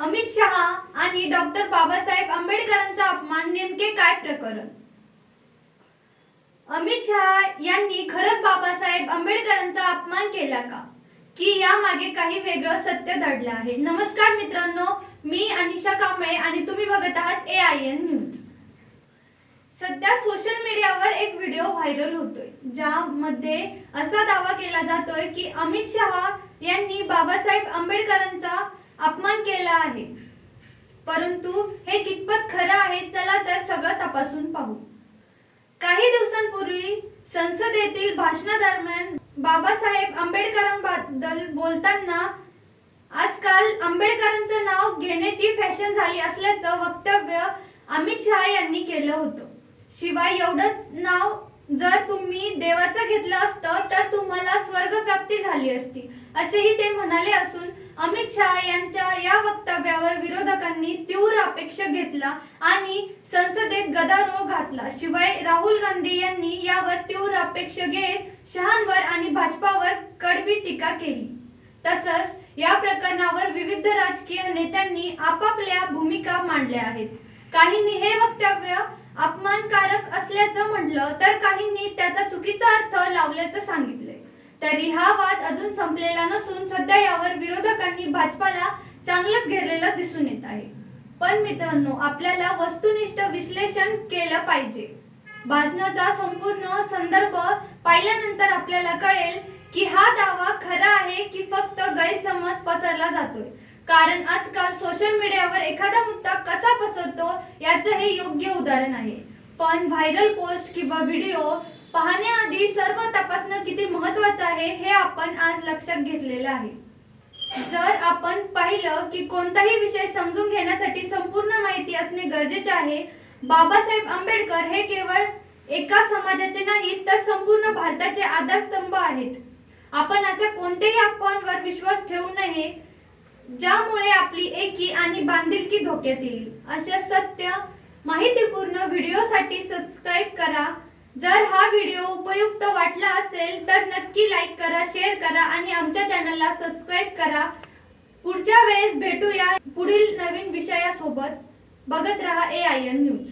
अमित शहा आणि डॉक्टर बाबासाहेब आंबेडकरांचा अपमान नेमके काय प्रकरण? अमित शहा यांनी खरंच बाबासाहेब आंबेडकरांचा अपमान केला का? की यामागे काही वेगळं सत्य दडलं आहे? नमस्कार मित्रांनो मी अनिशा कांबळे आणि तुम्ही बघत आहात ए आय एन न्यूज सध्या सोशल मीडियावर एक व्हिडिओ व्हायरल होतोय ज्यामध्ये असा दावा केला जातोय की अमित शहा यांनी बाबासाहेब आंबेडकरांचा अपमान केला आहे. परंतु हे कितपत खरं आहे चला तर सगळं तपासून पाहू. काही दिवसांपूर्वी संसदेतील भाषणादरम्यान बाबासाहेब आंबेडकरांबद्दल बोलताना आजकाल आंबेडकरांचं नाव घेण्याची फॅशन झाली असल्याचं वक्तव्य अमित शहा यांनी केलं होतं. शिवाय एवढंच नाव जर तुम्ही देवाचं घेतलं असतं तर तुम्हाला स्वर्ग प्राप्ती झाली असती असेही ते म्हणाले असून अमित शहा यांच्या या वक्तव्यावर विरोधकांनी तीव्र अपेक्षा घेतला आणि संसदेत गदारोळ घातला शिवाय राहुल गांधी यांनी यावर तीव्र अपेक्षा घेत शहांवर आणि भाजपावर कडवी टीका केली. तसंच या प्रकरणावर विविध राजकीय नेत्यांनी आपापल्या भूमिका मांडल्या आहेत. काहींनी हे वक्तव्य अपमानकारक असल्याचं म्हटलं तर काहींनी त्याचा चुकीचा अर्थ लावल्याचं सांगितलं. तरी हा वाद अजून संपलेला नसून सध्या यावर विरोधकांनी भाजपाला चांगलंच घेरलेलं दिसून येत आहे. पण मित्रांनो आपल्याला वस्तुनिष्ठ विश्लेषण केलं पाहिजे. भाषणाचा संपूर्ण संदर्भ पाहिल्यानंतर आपल्याला कळेल की हा दावा खरा आहे की फक्त गैरसमज पसरला जातोय. कारण आजकाल सोशल मीडियावर एखादा मुद्दा कसा पसरतो याचं हे योग्य उदाहरण आहे. पण व्हायरल पोस्ट किंवा व्हिडिओ पाहण्याआधी सर्व तपासणं किती महत्वाचं आहे हे आपण आज लक्षात घेतलेलं आहे. जर आपण पाहिलं की कोणताही विषय समजून घेण्यासाठी संपूर्ण माहिती असणे गरजेचे आहे बाबासाहेब आंबेडकर हे केवळ एका समाजाचे नाही तर संपूर्ण भारताचे आधारस्तंभ आहेत. आपण अशा कोणत्याही अफवांवर विश्वास ठेवू नये ज्यामुळे आपली एकी आणि बांधिलकी धोक्यात येईल. अशा सत्य माहितीपूर्ण व्हिडिओसाठी सबस्क्राईब करा. जर हा व्हिडिओ उपयुक्त वाटला असेल तर नक्की लाईक करा शेअर करा आणि आमच्या चॅनलला सबस्क्राईब करा. पुढच्या वेळेस भेटूया पुढील नवीन विषयासोबत. बघत रहा ए आय एन न्यूज